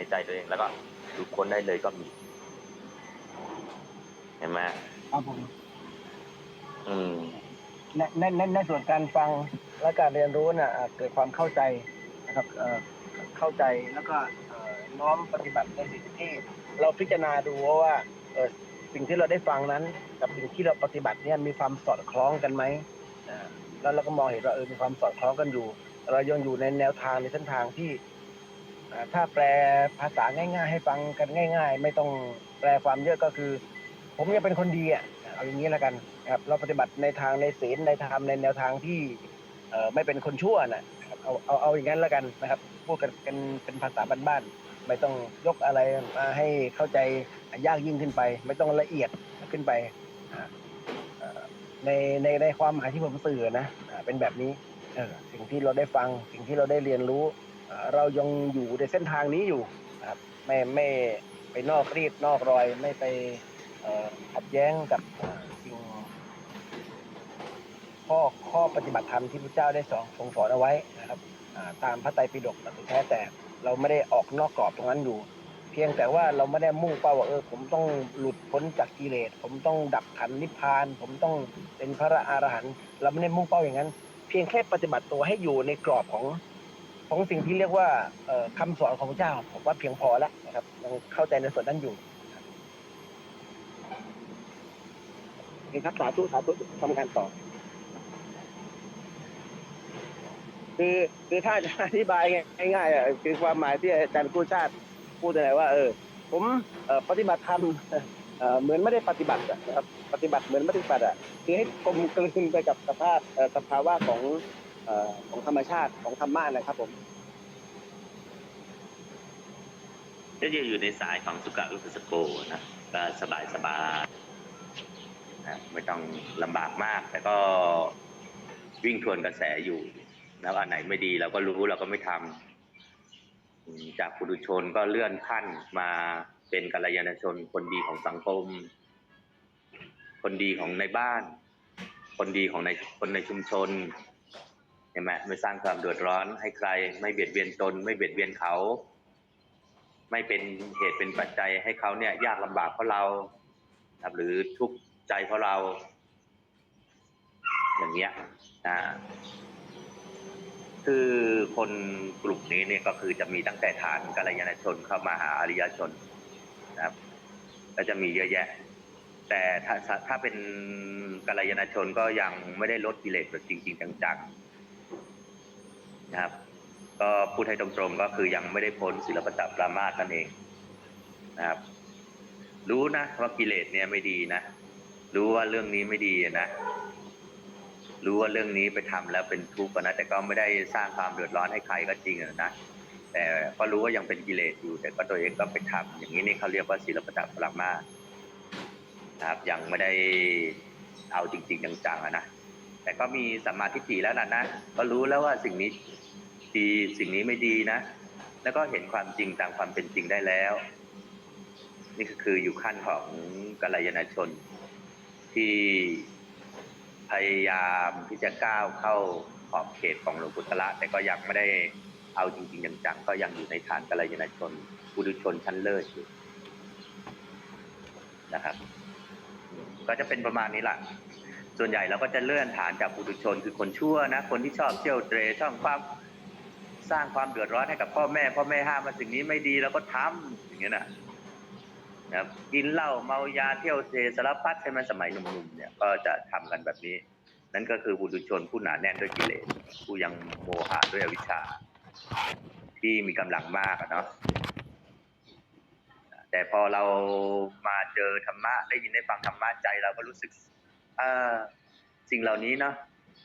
ในใจตัวเองแล้วก็หลุดพ้นได้เลยก็มี เห็นไหมครับผมอืมในในในในส่วนการฟังและการเรียนรู้น่ะอ่าเกิดความเข้าใจนะครับเอ่อเข้าใจแล้วก็เอ่อน้อมปฏิบัติในสิ่งที่เราพิจารณาดูว่าเอ่อสิ่งที่เราได้ฟังนั้น กับสิ่งที่เราปฏิบัติเนี่ยมีความสอดคล้องกันไหมอ่าแล้วเราก็มองเห็นว่าเออมีความสอดคล้องกันอยู่ เรายังอยู่ในแนวทางในเส้นทางที่อ่า ถ้าแปลภาษาง่าย ๆ ให้ฟังกันง่าย ๆ ไม่ต้องแปลความเยอะก็คือ ผมยังเป็นคนดีอะเอาอย่างนี้แล้วกันครับเราปฏิบัติในทางในศีลในธรรมในแนวทางที่เอ่อไม่เป็นคนชั่วนะเอาเอาเอาอย่างนั้นแล้วกันนะครับพูดกันกันเป็นภาษาบ้านๆไม่ต้องยกอะไรมาให้เข้าใจยากยิ่งขึ้นไป ไม่ต้องละเอียดขึ้นไปในในในความหมายที่ผมสื่อนะเป็นแบบนี้เออสิ่งที่เราได้ฟังสิ่งที่เราได้เรียนรู้ เรายังอยู่ในเส้นทางนี้อยู่ครับไม่ไม่ไปนอกรีดนอกรอย ไม่ไปขัดแย้งกับสิ่งข้อข้อปฏิบัติธรรมที่พระเจ้าได้สอนทรงสอนเอาไว้นะครับตามพระไตรปิฎกแต่แท้แต่เราไม่ได้ออกนอกกรอบตรงนั้นอยู่ เพียงแต่ว่าเราไม่ได้มุ่งเป้าว่าเออผมต้องหลุดพ้นจากกิเลส ผมต้องดับขันนิพพาน ผมต้องเป็นพระอรหันต์เราไม่ได้มุ่งเป้าอย่างนั้น เพียงแค่ปฏิบัติตัวให้อยู่ในกรอบของ ของสิ่งที่เรียกว่าเอ่อคำสอนของพระเจ้าผมว่าเพียงพอแล้วนะครับยังเข้าใจในส่วนนั้นอยู่โอเคครับสาธุสาธุทำการต่อคือคือถ้าจะอธิบายง่ายๆอะคือความหมายที่อาจารย์กู้ชาติพูดอะไรว่า เออ ผมเอ่อปฏิบัติธรรมเอ่อเหมือนไม่ได้ปฏิบัติอะนะครับปฏิบัติเหมือนไม่ได้ปฏิบัติอะคือให้กลมกลืนไปกับสภาพเอ่อสภาวะของเอ่อ ของธรรมชาติของธรรมะนะครับผมก็จะอยู่ในสายของสุกะอุปสโกนะก็สบายสบายนะไม่ต้องลำบากมาก แต่ก็วิ่งทวนกระแสอยู่แล้วอันไหนไม่ดีเราก็รู้เราก็ไม่ทำจากปุถุชนก็เลื่อนขั้นมาเป็นกัลยาณชน คนดีของสังคม คนดีของในบ้าน คนดีของในคนในชุมชน เห็นไหมไม่สร้างความเดือดร้อนให้ใคร ไม่เบียดเบียนตน ไม่เบียดเบียนเขา ไม่เป็นเหตุเป็นปัจจัยให้เขาเนี่ยยากลำบากเพราะเราครับหรือทุกข์ใจเพราะเรา อย่างเงี้ยอ่าคือคนกลุ่มนี้เนี่ยก็คือจะมีตั้งแต่ฐานกัลยาณชนเข้ามาหาอริยชนนะครับ ก็จะมีเยอะแยะ แต่ถ้าถ้าถ้าเป็นกัลยาณชนก็ยังไม่ได้ลดกิเลสแบบจริง ๆ จังๆ นะครับ ก็พูดให้ตรงๆก็คือยังไม่ได้พ้นศิลปตปรามาสนั่นเองนะครับ รู้นะว่ากิเลสเนี่ยไม่ดีนะรู้ว่าเรื่องนี้ไม่ดีนะรู้ว่าเรื่องนี้ไปทำแล้วเป็นทุกข์นะแต่ก็ไม่ได้สร้างความเดือดร้อนให้ใครก็จริงนะแต่ก็รู้ว่ายังเป็นกิเลสอยู่ แต่ก็ตัวเองก็ไปทำอย่างนี้นี่เขาเรียกว่าศิลปตปรามานะครับ ยังไม่ได้เอาจริง ๆ จังๆนะแต่ก็มีสัมมาทิฏฐิแล้วนะนะก็รู้แล้วว่าสิ่งนี้ ดีสิ่งนี้ไม่ดีนะ แล้วก็เห็นความจริงตามความเป็นจริงได้แล้ว นี่ก็คืออยู่ขั้นของกัลยาณชน ที่พยายามที่จะก้าวเข้าขอบเขตของหลวงพุทธละแต่ก็ยังไม่ได้เอาจริงๆจังๆก็ยังอยู่ในฐานกัลยาณชนปุถุชนชั้นเลิศอยู่นะครับ ก็จะเป็นประมาณนี้แหละส่วนใหญ่เราก็จะเลื่อนฐานจากปุถุชนคือคนชั่วนะ คนที่ชอบเที่ยวเตรชอบความ สร้างความเดือดร้อนให้กับพ่อแม่พ่อแม่ห้ามมาสิ่งนี้ไม่ดีเราก็ทำอย่างเงี้ยนะนะครับกินเหล้าเมายาเที่ยวเตรสารพัดใช่ไหมสมัยหนุ่มๆเนี่ยก็จะทำกันแบบนี้ นั่นก็คือปุถุชนผู้หนาแน่นด้วยกิเลสผู้ยังโมหะด้วยอวิชชา ที่มีกำลังมากเนาะแต่พอเรามาเจอธรรมะได้ยินได้ฟังธรรมะใจเราก็รู้สึกเออสิ่งเหล่านี้เนาะ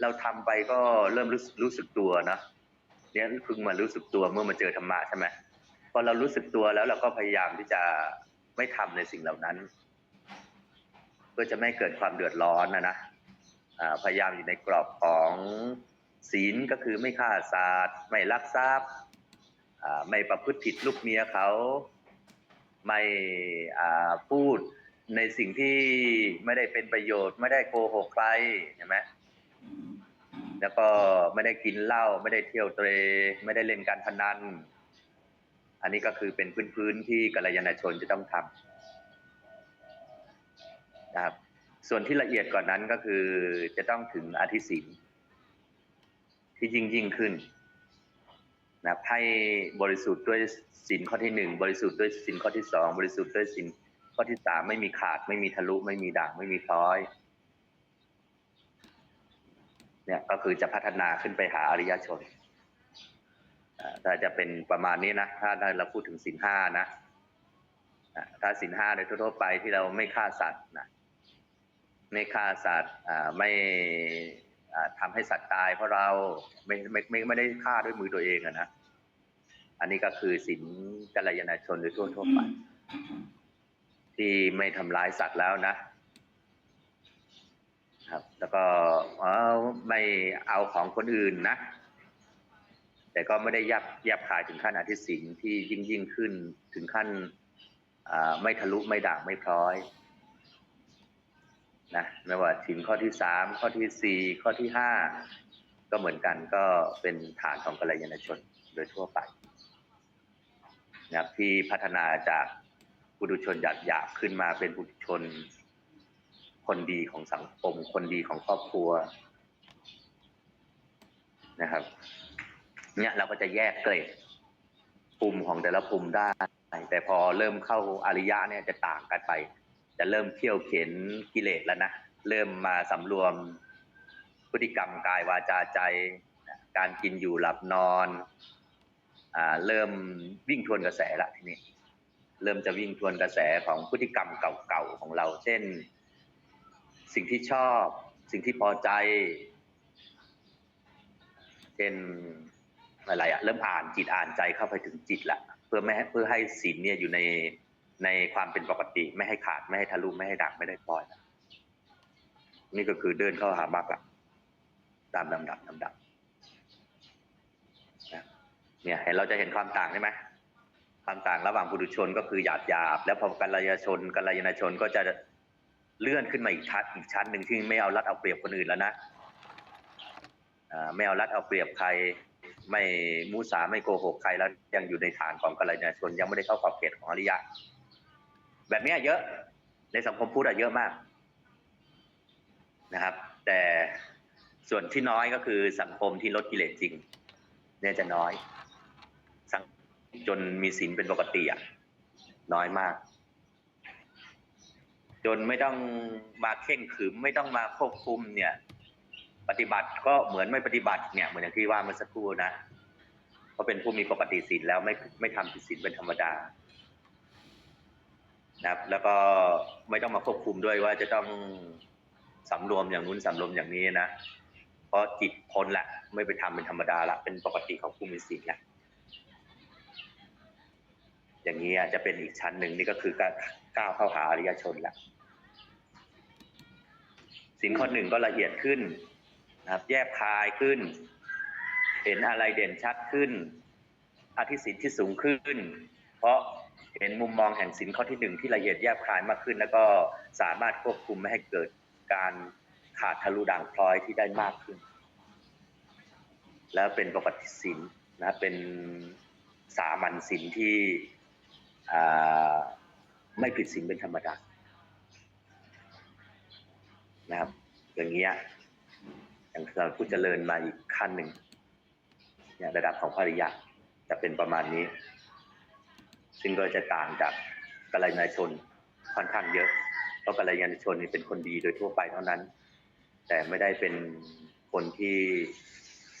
เราทำไปก็เริ่มรู้สึกรู้สึกตัวนะ เนี่ยเพิ่งมารู้สึกตัวเมื่อมาเจอธรรมะใช่ไหมพอเรารู้สึกตัวแล้วเราก็พยายามที่จะไม่ทำในสิ่งเหล่านั้น เพื่อจะไม่เกิดความเดือดร้อนนะนะพยายามอยู่ในกรอบของศีลก็คือไม่ฆ่าสัตว์ไม่ลักทรัพย์ไม่ประพฤติผิดลูกเมียเขาไม่พูดในสิ่งที่ไม่ได้เป็นประโยชน์ ไม่ได้โกหกใครเห็นไหม แล้วก็ไม่ได้กินเหล้าไม่ได้เที่ยวเตรไม่ได้เล่นการพนัน อันนี้ก็คือเป็นพื้นๆที่กัลยาณชนจะต้องทำนะครับ ส่วนที่ละเอียดกว่านนั้นก็คือจะต้องถึงอธิศีลที่ยิ่งยิ่งขึ้นนะให้บริสุทธิ์ด้วยศีลข้อที่หนึ่งบริสุทธิ์ด้วยศีลข้อที่สองบริสุทธิ์ด้วยศีลข้อที่สามไม่มีขาด ไม่มีทะลุ ไม่มีด่างไม่มีพร้อย เนี่ยก็คือจะพัฒนาขึ้นไปหาอริยชนอาถ้าจะเป็นประมาณนี้นะ ถ้าเราพูดถึงสินห้านะถ้าสินห้าโดยทั่วๆไปที่เราไม่ฆ่าสัตว์นะไม่ฆ่าสัตว์ไม่อ่าทำให้สัตว์ตาย เพราะเราไม่ไม่ไม่ไม่ได้ฆ่าด้วยมือตัวเองอะนะอันนี้ก็คือสินกัลยาณชนโดยทั่วๆไปที่ไม่ทำร้ายสัตว์แล้วนะ ครับ แล้วก็ไม่เอาของคนอื่นนะ แต่ก็ไม่ได้ยับยับขายถึงขั้นอธิสิงที่ยิ่งยิ่งขึ้นถึงขั้นไม่ทะลุไม่ด่างไม่พร้อยนะไม่ว่าถึงข้อที่สามข้อที่สี่ข้อที่ห้าก็เหมือนกันก็เป็นฐานของกัลยาณชนโดยทั่วไปนะครับที่พัฒนาจากปุถุชนหยาบหยาบขึ้นมาเป็นปุถุชน คนดีของสังคม คนดีของครอบครัวนะครับ เนี่ยเราก็จะแยกเกรดภูมิของแต่ละภูมิได้ แต่พอเริ่มเข้าอริยะเนี่ยจะต่างกันไป จะเริ่มเที่ยวเข็นกิเลสแล้วนะ เริ่มมาสำรวมพฤติกรรมกายวาจาใจ การกินอยู่หลับนอนอ่าเริ่มวิ่งทวนกระแสละทีนี้เริ่มจะวิ่งทวนกระแสของพฤติกรรมเก่าๆของเรา เช่น สิ่งที่ชอบ สิ่งที่พอใจ เช่นอะไรอะเริ่มอ่านจิตอ่านใจเข้าไปถึงจิตละเพื่อไม่ให้เพื่อให้ศีลเนี่ยอยู่ในในความเป็นปกติ ไม่ให้ขาดไม่ให้ทะลุไม่ให้ดักไม่ได้ปล่อยนี่ก็คือเดินเข้าหามรรคละตามลำดับลำดับเนี่ยเห็นเราจะเห็นความต่างใช่ไหมความต่างระหว่างปุถุชนก็คือหยาบหยาบแล้วพอกัลยาชนกัลยาณชนก็จะ เลื่อนขึ้นมาอีกชั้นอีกชั้นหนึ่งที่ไม่เอารัดเอาเปรียบคนอื่นแล้วนะไม่เอารัดเอาเปรียบใคร ไม่มุสาไม่โกหกใครแล้วยังอยู่ในฐานของกัลยาณชนยังไม่ได้เข้าขอบเขตของอริยะ แบบนี้เยอะในสังคมพุทธอะเยอะมากนะครับ แต่ส่วนที่น้อยก็คือสังคมที่ลดกิเลสจริง เนี่ยจะน้อยสังจนมีศีลเป็นปกติอะน้อยมาก จนไม่ต้องมาเข่งขรึมไม่ต้องมาควบคุมเนี่ย ปฏิบัติก็เหมือนไม่ปฏิบัติเนี่ยเหมือนอย่างที่ว่าเมื่อสักครู่นะเพราะเป็นผู้มีปกติศีลแล้วไม่ไม่ทำผิดศีลเป็นธรรมดานะครับ แล้วก็ไม่ต้องมาควบคุมด้วยว่าจะต้องสำรวมอย่างนู้นสำรวมอย่างนี้นะเพราะจิตพ้นละไม่ไปทำเป็นธรรมดาละเป็นปกติของผู้มีศีลละ อย่างนี้จะเป็นอีกชั้นหนึ่งนี่ก็คือการก้าวเข้าหาอริยชนและสินข้อหนึ่งก็ละเอียดขึ้นนะครับแยบคายขึ้น เห็นอะไรเด่นชัดขึ้นอธิสินที่สูงขึ้น เพราะเห็นมุมมองแห่งสินข้อที่หนึ่งที่ละเอียดแยบคายมากขึ้น แล้วก็สามารถควบคุมไม่ให้เกิดการขาดทะลุด่างพร้อยที่ได้มากขึ้น แล้วเป็นปกติสินนะเป็นสามัญสินที่ ไม่ผิดสินเป็นธรรมดานะครับ อย่างเงี้ยอย่างเราผู้เจริญมาอีกขั้นหนึ่งเนี่ยระดับของพระอริยะจะเป็นประมาณนี้ ซึ่งก็จะต่างจากกัลยาณชนค่อนข้างเยอะ เพราะกัลยาณชนนี่เป็นคนดีโดยทั่วไปเท่านั้น แต่ไม่ได้เป็นคนที่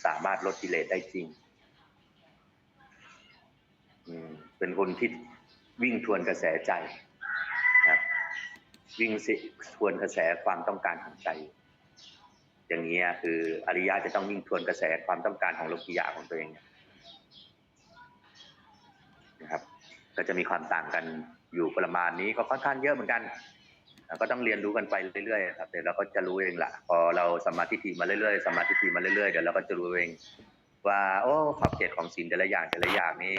สามารถลดกิเลสได้จริง เป็นคนที่ วิ่งทวนกระแสใจนะครับวิ่งสิทวนกระแสความต้องการของใจ อย่างนี้คืออริยะจะต้องวิ่งทวนกระแสความต้องการของโลกิยะของตัวเองนะครับ ก็จะมีความต่างกันอยู่ประมาณนี้ก็ค่อนข้างเยอะเหมือนกันก็ต้องเรียนรู้กันไปเรื่อยๆครับเดี๋ยวเราก็จะรู้เองละพอเราสมาธิฏฐิมาเรื่อยๆสมาธิฏฐิมาเรื่อยๆเดี๋ยวเราก็จะรู้เอง ว่า โอ้ขอบเขตของศีลแต่ละอย่างแต่ละอย่างนี่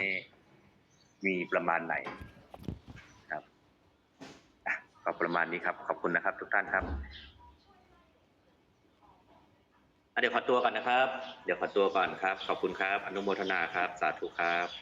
มีประมาณไหนครับก็ประมาณนี้ครับขอบคุณนะครับ ทุกท่านครับเดี๋ยวขอตัวก่อนนะครับ เดี๋ยวขอตัวก่อนครับ ขอบคุณครับ อนุโมทนาครับ สาธุครับ